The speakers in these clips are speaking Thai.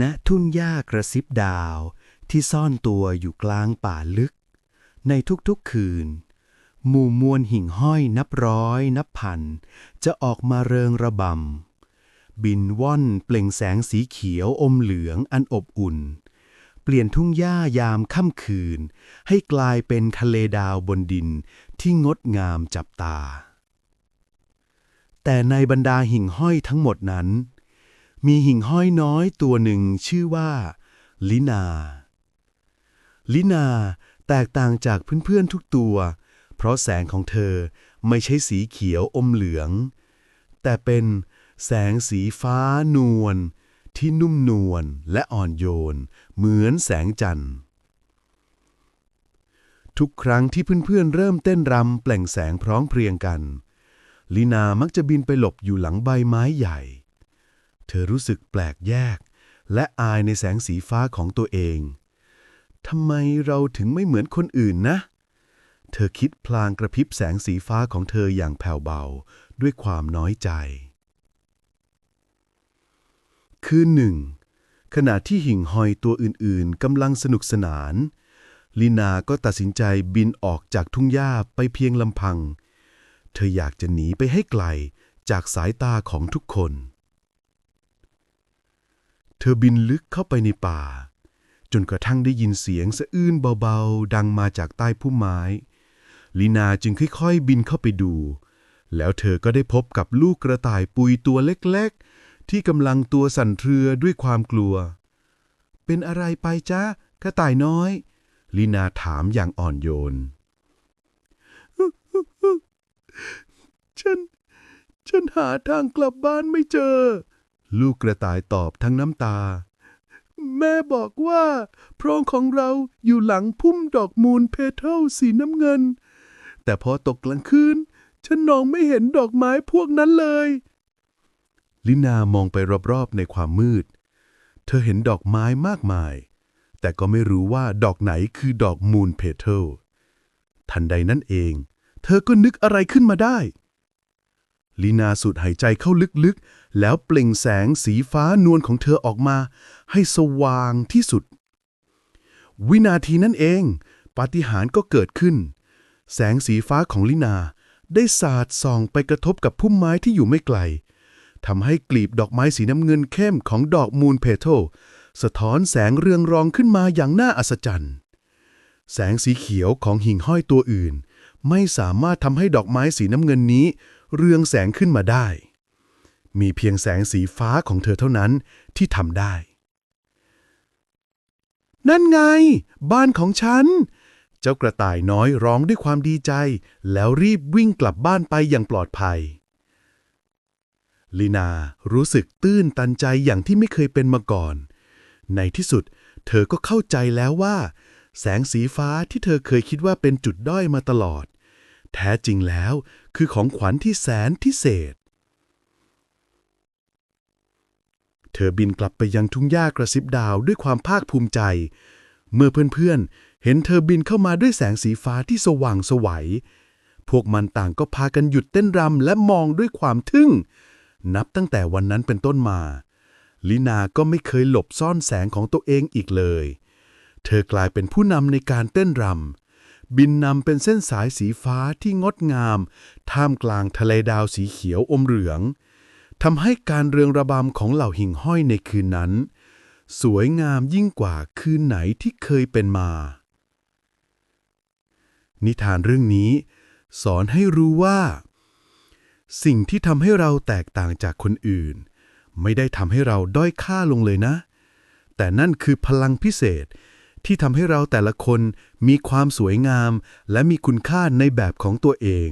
ณทุ่งหญ้ากระซิบดาวที่ซ่อนตัวอยู่กลางป่าลึก ในทุกๆคืน หมู่มวลหิ่งห้อยนับร้อยนับพัน จะออกมาเริงระบำ บินว่อนเปล่งแสงสีเขียวอมเหลืองอันอบอุ่น เปลี่ยนทุ่งหญ้ายามค่ำคืน ให้กลายเป็นทะเลดาวบนดินที่งดงามจับตา แต่ในบรรดาหิ่งห้อยทั้งหมดนั้น มีหิ่งห้อยน้อยตัวหนึ่งชื่อว่า ลินา ลินาแตกต่างจากเพื่อนๆทุกตัว เพราะแสงของเธอไม่ใช่สีเขียวอมเหลือง แต่เป็นแสงสีฟ้านวลที่นุ่มนวลและอ่อนโยน เหมือนแสงจันทร์ ทุกครั้งที่เพื่อนๆเริ่มเต้นรำเปล่งแสงพร้อมเพรียงกันลีนามักจะบินไปหลบอยู่หลังใบไม้ใหญ่ เธอรู้สึกแปลกแยก และอายในแสงสีฟ้าของตัวเองทำไมเราถึงไม่เหมือนคนอื่นนะ เธอคิดพลางกระพริบแสงสีฟ้าของเธออย่างแผ่วเบาด้วยความน้อยใจ คืนหนึ่ง ขณะที่หิ่งหอยตัวอื่นๆกำลังสนุกสนาน ลีนาก็ตัดสินใจบินออกจากทุ่งหญ้าไปเพียงลำพัง เธออยากจะหนีไปให้ไกลจากสายตาของทุกคน เธอบินลึกเข้าไปในป่า จนกระทั่งได้ยินเสียงสะอื้นเบาๆ ดังมาจากใต้พุ่มไม้ ลีนาจึงค่อยๆบินเข้าไปดู แล้วเธอก็ได้พบกับลูกกระต่ายปุยตัวเล็กๆ ที่กำลังตัวสั่นเทือด้วยความกลัว เป็นอะไรไปจ๊ะกระต่ายน้อย ลีนาถามอย่างอ่อนโยน ฉัน ฉันหาทางกลับบ้านไม่เจอ ลูกกระต่ายตอบทั้งน้ำตา แม่บอกว่า โพรงของเราอยู่หลังพุ่มดอกมูลเพเทลสีน้ำเงิน แต่พอตกกลางคืน ฉันนองไม่เห็นดอกไม้พวกนั้นเลย ลินามองไปรอบๆในความมืด เธอเห็นดอกไม้มากมาย แต่ก็ไม่รู้ว่าดอกไหนคือดอกมูลเพเทลทันใดนั่นเอง เธอก็นึกอะไรขึ้นมาได้ ลีนาสูดหายใจเข้าลึกๆ แล้วเปล่งแสงสีฟ้านวลของเธอออกมา ให้สว่างที่สุด วินาทีนั้นเอง ปาฏิหาริย์ก็เกิดขึ้น แสงสีฟ้าของลินา ได้สาดส่องไปกระทบกับพุ่มไม้ที่อยู่ไม่ไกลทำให้กลีบดอกไม้สีน้ำเงินเข้มของดอกมูลเพโทลสะท้อนแสงเรืองรองขึ้นมาอย่างน่าอัศจรรย์ แสงสีเขียวของหิ่งห้อยตัวอื่น ไม่สามารถทำให้ดอกไม้สีน้ำเงินนี้ เรืองแสงขึ้นมาได้ มีเพียงแสงสีฟ้าของเธอเท่านั้นที่ทำได้ นั่นไง บ้านของฉัน เจ้ากระต่ายน้อยร้องด้วยความดีใจ แล้วรีบวิ่งกลับบ้านไปอย่างปลอดภัยลีนารู้สึกตื้นตันใจอย่างที่ไม่เคยเป็นมาก่อน ในที่สุด เธอก็เข้าใจแล้วว่า แสงสีฟ้าที่เธอเคยคิดว่าเป็นจุดด้อยมาตลอด แท้จริงแล้วคือของขวัญที่แสนพิเศษ เธอบินกลับไปยังทุ่งหญ้ากระซิบดาวด้วยความภาคภูมิใจ เมื่อเพื่อนๆ เห็นเธอบินเข้ามาด้วยแสงสีฟ้าที่สว่างสวัย พวกมันต่างก็พากันหยุดเต้นรำและมองด้วยความทึ่ง นับตั้งแต่วันนั้นเป็นต้นมา ลินาก็ไม่เคยหลบซ่อนแสงของตัวเองอีกเลย เธอกลายเป็นผู้นำในการเต้นรำบินนำเป็นเส้นสายสีฟ้าที่งดงาม ท่ามกลางทะเลดาวสีเขียวอมเหลืองทำให้การเรืองระบำของเหล่าหิ่งห้อยในคืนนั้น สวยงามยิ่งกว่าคืนไหนที่เคยเป็นมา นิทานเรื่องนี้ สอนให้รู้ว่า สิ่งที่ทำให้เราแตกต่างจากคนอื่น ไม่ได้ทำให้เราด้อยค่าลงเลยนะ แต่นั่นคือพลังพิเศษ ที่ทำให้เราแต่ละคนมีความสวยงาม และมีคุณค่าในแบบของตัวเอง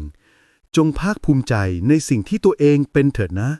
จงภาคภูมิใจในสิ่งที่ตัวเองเป็นเถิดนะ